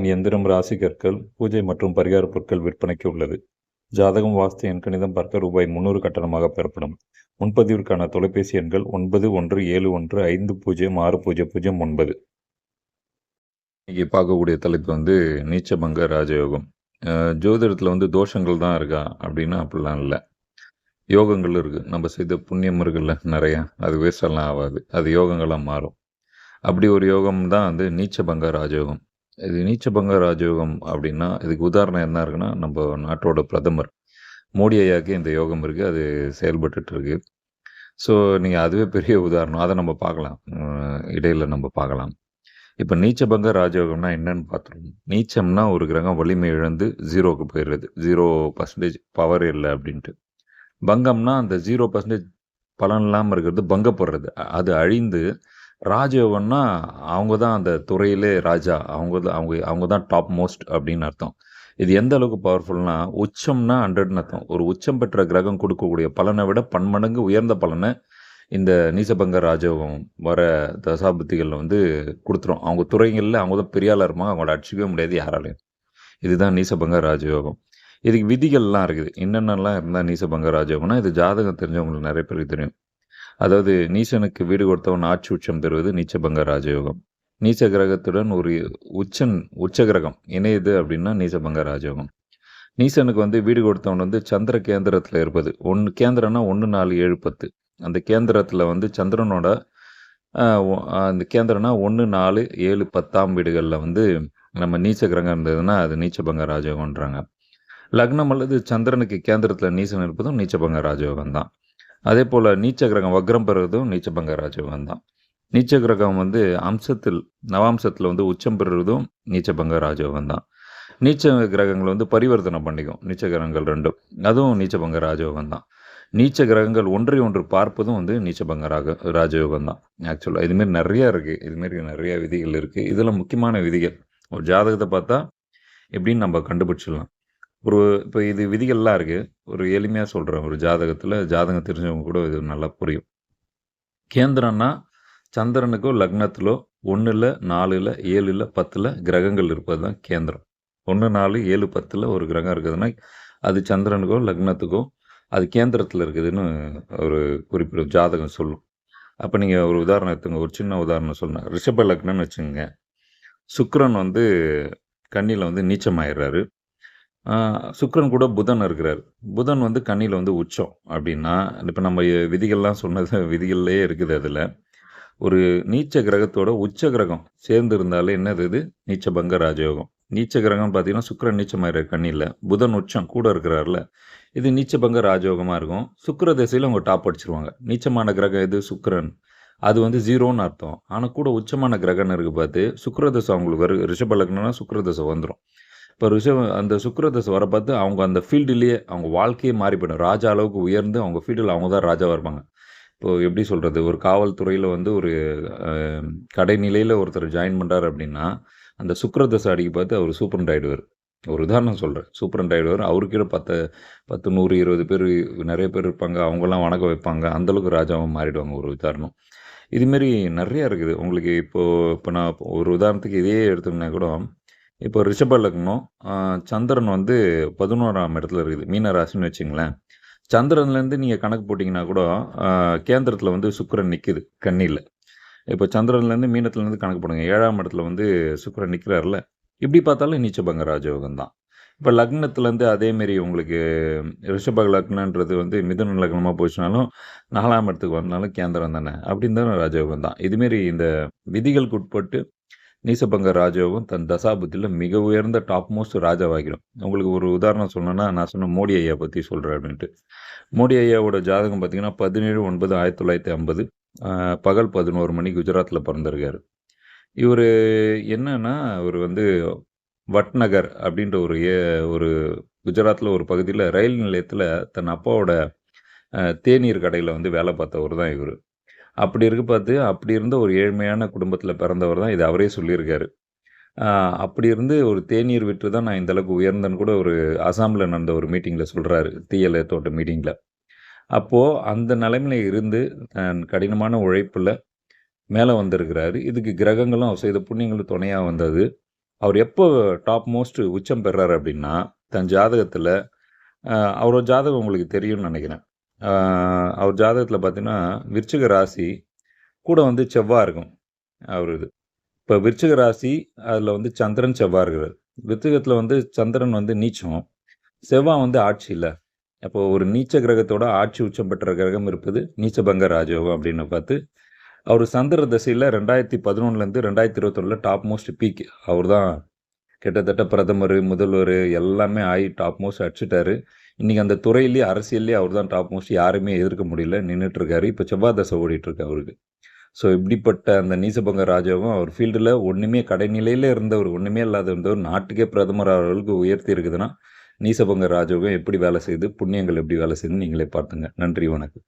கடிதம் எந்திரம் ராசி கற்கள் பூஜை மற்றும் பரிகார பொருட்கள் விற்பனைக்கு உள்ளது. ஜாதகம் வாஸ்து என் கணிதம் பார்க்க ரூபாய் முந்நூறு கட்டணமாக பெறப்படும். முன்பதிவிற்கான தொலைபேசி எண்கள் ஒன்பது ஒன்று ஏழு ஒன்று ஐந்து பூஜ்ஜியம் ஆறு பூஜ்ஜியம் பூஜ்ஜியம் ஒன்பது. இன்னைக்கு பார்க்கக்கூடிய தலைப்பு வந்து நீச்சபங்க ராஜயோகம். ஜோதிடத்தில் வந்து தோஷங்கள் தான் இருக்கா அப்படின்னா அப்படிலாம் இல்லை. யோகங்கள் இருக்குது நம்ம செய்த புண்ணியம் இருக்குல்ல நிறையா. அது வேஸ்டெல்லாம் ஆகாது. அது யோகங்களாக மாறும். அப்படி ஒரு யோகம் தான் வந்து நீச்சபங்க ராஜயோகம். இது நீச்சபங்க ராஜயோகம் அப்படின்னா இதுக்கு உதாரணம் என்ன இருக்குன்னா நம்ம நாட்டோட பிரதமர் மோடி ஐயாவுக்கு இந்த யோகம் இருக்குது அது செயல்பட்டுட்டு இருக்கு. ஸோ நீங்கள் அதுவே பெரிய உதாரணம். அதை நம்ம பார்க்கலாம். இடையில் இடையில நம்ம பார்க்கலாம். இப்போ நீச்சபங்க ராஜயோகம்னா என்னன்னு பார்த்துருவோம். நீச்சம்னா ஒரு கிரகம் வலிமை இழந்து ஜீரோக்கு போயிடுறது. ஜீரோ பர்சன்டேஜ் பவர் இல்லை அப்படின்ட்டு. பங்கம்னா அந்த ஜீரோ பர்சன்டேஜ் பலன் இல்லாமல் இருக்கிறது பங்கப்படுறது அது அழிந்து ராஜயோகம்னா அவங்க தான் அந்த துறையிலே ராஜா. அவங்க தான் அவங்க அவங்க தான் டாப் மோஸ்ட் அப்படின்னு அர்த்தம். இது எந்த அளவுக்கு பவர்ஃபுல்னா உச்சம்னா ஹண்ட்ரட்னு அர்த்தம். ஒரு உச்சம் பெற்ற கிரகம் கொடுக்கக்கூடிய பலனை விட பன்மடங்கு உயர்ந்த பலனை இந்த நீசபங்க ராஜயோகம் வர தசாபுத்திகளில் வந்து கொடுத்துரும். அவங்க துறைகளில் அவங்க தான் பெரிய இருப்பாங்க. அவங்கள அடிச்சிக்கவே முடியாது யாராலையும். இதுதான் நீசபங்க ராஜயோகம். இதுக்கு விதிகள்லாம் இருக்குது. என்னென்னலாம் இருந்தால் நீசபங்க ராஜயோகம்னா இது ஜாதகம் தெரிஞ்சவங்களுக்கு நிறைய பேருக்கு தெரியும். அதாவது நீசனுக்கு வீடு கொடுத்தவன் ஆட்சி உச்சம் தருவது நீச்சபங்க ராஜயோகம். நீச்ச கிரகத்துடன் ஒரு உச்சன் உச்ச கிரகம் இணையுது அப்படின்னா நீசபங்க ராஜயோகம். நீசனுக்கு வந்து வீடு கொடுத்தவன் வந்து சந்திர கேந்திரத்தில் இருப்பது. ஒன்று கேந்திரம்னா ஒன்று நாலு ஏழு பத்து. அந்த கேந்திரத்தில் வந்து சந்திரனோட அந்த கேந்திரம்னா ஒன்று நாலு ஏழு பத்தாம் வீடுகளில் வந்து நம்ம நீச்ச கிரகம் இருந்ததுன்னா அது நீச்சபங்க ராஜயோகம்ன்றாங்க. லக்னம் அல்லது சந்திரனுக்கு கேந்திரத்தில் நீசன் இருப்பதும் நீச்சபங்க ராஜயோகம் தான் அதே போல் நீச்ச கிரகம் வக்ரம் பெறுவதும் நீச்சபங்க ராஜயோகம் தான். நீச்ச கிரகம் வந்து அம்சத்தில் நவாம்சத்தில் வந்து உச்சம் பெறுவதும் நீச்சபங்க ராஜயோகம் தான். நீச்ச கிரகங்கள் வந்து பரிவர்த்தனை பண்ணிக்கும் நீச்ச கிரகங்கள் ரெண்டும். அதுவும் நீச்சபங்க ராஜயோகம் தான். நீச்ச கிரகங்கள் ஒன்றை ஒன்று பார்ப்பதும் வந்து நீச்சபங்க ராக ராஜயோகம் தான். ஆக்சுவலாக இதுமாரி நிறையா இருக்குது இதுமாரி நிறையா விதிகள் இருக்குது இதில் முக்கியமான விதிகள். ஒரு ஜாதகத்தை பார்த்தா எப்படின்னு நம்ம கண்டுபிடிச்சிடலாம். ஒரு இப்போ இது விதிகள்லாம் இருக்குது ஒரு எளிமையாக சொல்கிறேன் ஒரு ஜாதகத்தில் ஜாதகம் தெரிஞ்சவங்க கூட இது நல்லா புரியும். கேந்திரம்னா சந்திரனுக்கோ லக்னத்திலோ ஒன்றில் நாலில் ஏழில் பத்தில் கிரகங்கள் இருப்பது தான் கேந்திரம். ஒன்று நாலு ஏழு பத்தில் ஒரு கிரகம் இருக்குதுன்னா அது சந்திரனுக்கோ லக்னத்துக்கோ அது கேந்திரத்தில் இருக்குதுன்னு ஒரு குறிப்பிட்ட ஜாதகம் சொல்லும். அப்போ நீங்கள் ஒரு உதாரணத்துங்க ஒரு சின்ன உதாரணம் சொன்னாங்க ரிஷப லக்னம்னு வச்சுக்கோங்க. சுக்கரன் வந்து கண்ணியில் வந்து நீச்சமாயிடுறாரு சுக்ரன் கூட புதன் இருக்கிறார். புதன் வந்து கண்ணியில் வந்து உச்சம் அப்படின்னா இப்போ நம்ம விதிகள்லாம் சொன்னது விதிகள்லேயே இருக்குது அதில். ஒரு நீச்ச கிரகத்தோட உச்ச கிரகம் சேர்ந்து இருந்தாலே என்னது இது? நீச்சபங்க ராஜயோகம். நீச்ச கிரகம் பார்த்தீங்கன்னா சுக்கிரன் நீச்சமாயிரு கண்ணியில் புதன் உச்சம் கூட இருக்கிறார்ல. இது நீச்சபங்க ராஜயோகமாக இருக்கும். சுக்கர திசையில் அவங்க டாப் அடிச்சிருவாங்க. நீச்சமான கிரகம் எது? சுக்ரன் அது வந்து ஜீரோன்னு அர்த்தம். ஆனால் கூட உச்சமான கிரகம்னு இருக்குது பார்த்து சுக்கிரதசை அவங்களுக்கு வரும் ரிஷப லக்னம்னா சுக்கிரதசை வந்துடும் இப்போ ரிஷவ் அந்த சுக்கிரதசை வர பார்த்து அவங்க அந்த ஃபீல்டுலேயே அவங்க வாழ்க்கையே மாறி போயிடும் ராஜா அளவுக்கு உயர்ந்து அவங்க ஃபீல்டில் அவங்க தான் ராஜாவாக இருப்பாங்க. இப்போது எப்படி சொல்கிறது ஒரு காவல்துறையில் வந்து ஒரு கடை கடைநிலையில் ஒருத்தர் ஜாயின் பண்ணுறாரு அப்படின்னா அந்த சுக்கிரதசை அடிக்க பார்த்து அவர் சூப்பரண்ட் ஆகிடுவார் ஒரு உதாரணம் சொல்கிறேன் சூப்பரண்ட் ஆகிடுவார் அவருக்கீழே பத்து பத்து நூறு இருபது பேர் நிறைய பேர் இருப்பாங்க. அவங்கெல்லாம் வணக்கம் வைப்பாங்க. அந்தளவுக்கு ராஜாவாக மாறிடுவாங்க ஒரு உதாரணம். இதுமாரி நிறையா இருக்குது. உங்களுக்கு இப்போது இப்போ நான் ஒரு உதாரணத்துக்கு இதே எடுத்தோம்னா கூட இப்போ ரிஷப லக்னம் சந்திரன் வந்து பதினோராம் இடத்துல இருக்குது மீன ராசின்னு வச்சுங்களேன். சந்திரன்லேருந்து நீங்கள் கணக்கு போட்டிங்கன்னா கூட கேந்திரத்தில் வந்து சுக்கரன் நிற்குது கண்ணியில் இப்போ சந்திரன்லேருந்து மீனத்துலேருந்து கணக்கு போடுங்க ஏழாம் இடத்துல வந்து சுக்கரன் நிற்கிறார்ல இப்படி பார்த்தாலும் நீச்சபங்க ராஜயோகம் தான். இப்போ லக்னத்துலேருந்து அதேமாரி உங்களுக்கு ரிஷப லக்னன்றது வந்து மிதுன லக்னமாக போச்சுனாலும் நாலாம் இடத்துக்கு வந்தாலும் கேந்திரம் தானே அப்படின்னு தானே ராஜயோகம் தான். இதுமாரி இந்த விதிகளுக்கு உட்பட்டு நீசபங்க ராஜாவும் தன் தசாபத்தில் மிக உயர்ந்த டாப் மோஸ்ட் ராஜாவாகிடும். உங்களுக்கு ஒரு உதாரணம் சொல்லணும்னா நான் சொன்ன மோடி ஐயா பற்றி சொல்கிறேன் அப்படின்ட்டு. மோடி ஐயாவோட ஜாதகம் பார்த்தீங்கன்னா பதினேழு ஒன்பது ஆயிரத்தி தொள்ளாயிரத்தி ஐம்பது பகல் பதினோரு மணி குஜராத்தில் பிறந்திருக்காரு. இவர் என்னன்னா இவர் வந்து வட்நகர் அப்படின்ற ஒரு ஏ ஒரு குஜராத்தில் ஒரு பகுதியில் ரயில் நிலையத்தில் தன் அப்பாவோட தேநீர் கடையில் வந்து வேலை பார்த்தவர் தான் இவர். அப்படி இருக்கு பார்த்து அப்படி இருந்த ஒரு ஏழ்மையான குடும்பத்தில் பிறந்தவர் தான். இது அவரே சொல்லியிருக்காரு. அப்படி இருந்து ஒரு தேநீர் விற்று தான் நான் இந்தளவுக்கு உயர்ந்தேன்னு கூட ஒரு அசாமில் நடந்த ஒரு மீட்டிங்கில் சொல்கிறாரு தீயல தோட்ட மீட்டிங்கில் அப்போது அந்த நிலைமையில இருந்து தன் கடினமான உழைப்பில் மேலே வந்திருக்கிறாரு. இதுக்கு கிரகங்களும் அவர் செய்த புண்ணியங்களும் துணையாக வந்தது. அவர் எப்போ டாப் மோஸ்ட் உச்சம் பெறாரு அப்படின்னா தன் ஜாதகத்தில் அவரோட ஜாதகம் உங்களுக்கு தெரியும்னு நினைக்கிறேன். அவர் ஜாதகத்தில் பார்த்தீங்கன்னா விருச்சிக ராசி கூட வந்து செவ்வாய் இருக்கும். அவர் இது. இப்போ விருச்சிக ராசி அதில் வந்து சந்திரன் செவ்வாய் இருக்கிறது விருச்சிகத்தில் வந்து சந்திரன் வந்து நீச்சம். செவ்வாய் வந்து ஆட்சி இல்லை. அப்போ ஒரு நீச்ச கிரகத்தோட ஆட்சி உச்சம் பெற்ற கிரகம் இருப்பது நீச்சபங்க ராஜயோகம் அப்படின்னு பார்த்து அவர் சந்திர தசையில் ரெண்டாயிரத்தி பதினொன்றுலேருந்து ரெண்டாயிரத்தி இருபத்தொன்னில் டாப் மோஸ்ட் பீக் அவர் தான் கிட்டத்தட்ட பிரதமர் முதல்வர் எல்லாமே ஆகி டாப் மோஸ்ட் அடிச்சிட்டாரு. இன்றைக்கி அந்த துறையிலேயே அரசியல்லேயே அவர் தான் டாப் மோஸ்ட் யாருமே எதிர்க்க முடியல. நின்றுட்டுருக்காரு இப்போ செவ்வாய் தசை ஓடிட்டுருக்கு அவருக்கு. ஸோ இப்படிப்பட்ட அந்த நீசபங்க ராஜாவும் அவர் ஃபீல்டில் ஒன்றுமே கடைநிலையில் இருந்தவர் ஒன்றுமே இல்லாத இருந்தவர் நாட்டுக்கே பிரதமர் அவர்களுக்கு உயர்த்தி இருக்குதுன்னா நீசபங்க ராஜாவும் எப்படி வேலை செய்து புண்ணியங்கள் எப்படி வேலை செய்யுதுன்னு நீங்களே பார்த்துங்க. நன்றி வணக்கம்.